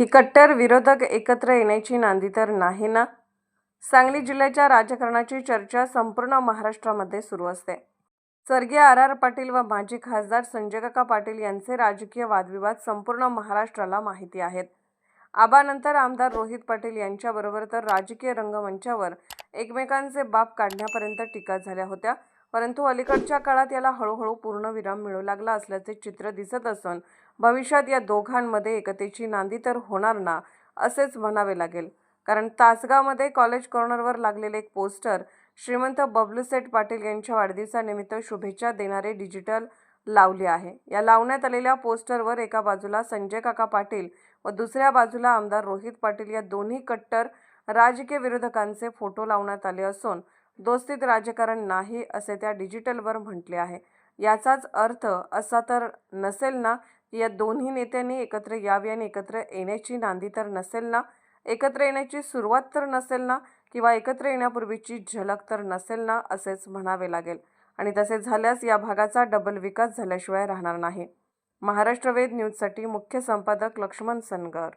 की कट्टर विरोधक एकत्र येण्याची नांदी तर नाही ना? सांगली जिल्ह्याच्या राजकारणाची चर्चा संपूर्ण महाराष्ट्रामध्ये सुरू असते. स्वर्गीय आर आर पाटील व माजी खासदार संजय काका पाटील यांचे राजकीय वादविवाद संपूर्ण महाराष्ट्राला माहिती आहेत. आबानंतर आमदार रोहित पाटील यांच्याबरोबर तर राजकीय रंगमंचावर एकमेकांचे बाप काढण्यापर्यंत टीका झाल्या होत्या. परंतु अलीकडच्या काळात याला हळूहळू पूर्णविराम मिळू लागला असल्याचे चित्र दिसत असून भविष्यात या दोघांमध्ये एकतेची नांदी तर होणार ना असेच म्हणावे लागेल. कारण तासगावमध्ये कॉलेज कॉर्नरवर लागलेले एक पोस्टर श्रीमंत बबलूसेठ पाटील यांच्या वाढदिवसानिमित्त शुभेच्छा देणारे डिजिटल लावले आहे. या लावण्यात आलेल्या पोस्टरवर एका बाजूला संजय काका पाटील व दुसऱ्या बाजूला आमदार रोहित पाटील या दोन्ही कट्टर राजकीय विरोधकांचे फोटो लावण्यात आले असून दोस्तीत राजकारण नाही असे त्या डिजिटलवर म्हटले आहे. याचाच अर्थ असा तर नसेल ना की या दोन्ही नेत्यांनी एकत्र यावे आणि एकत्र येण्याची नांदी तर नसेल ना? एकत्र येण्याची सुरुवात तर नसेल ना? किंवा एकत्र येण्यापूर्वीची झलक तर नसेल ना? असेच म्हणावे लागेल. आणि तसे झाल्यास या भागाचा डबल विकास झाल्याशिवाय राहणार नाही. महाराष्ट्र वेद न्यूजसाठी मुख्य संपादक लक्ष्मण सनगर.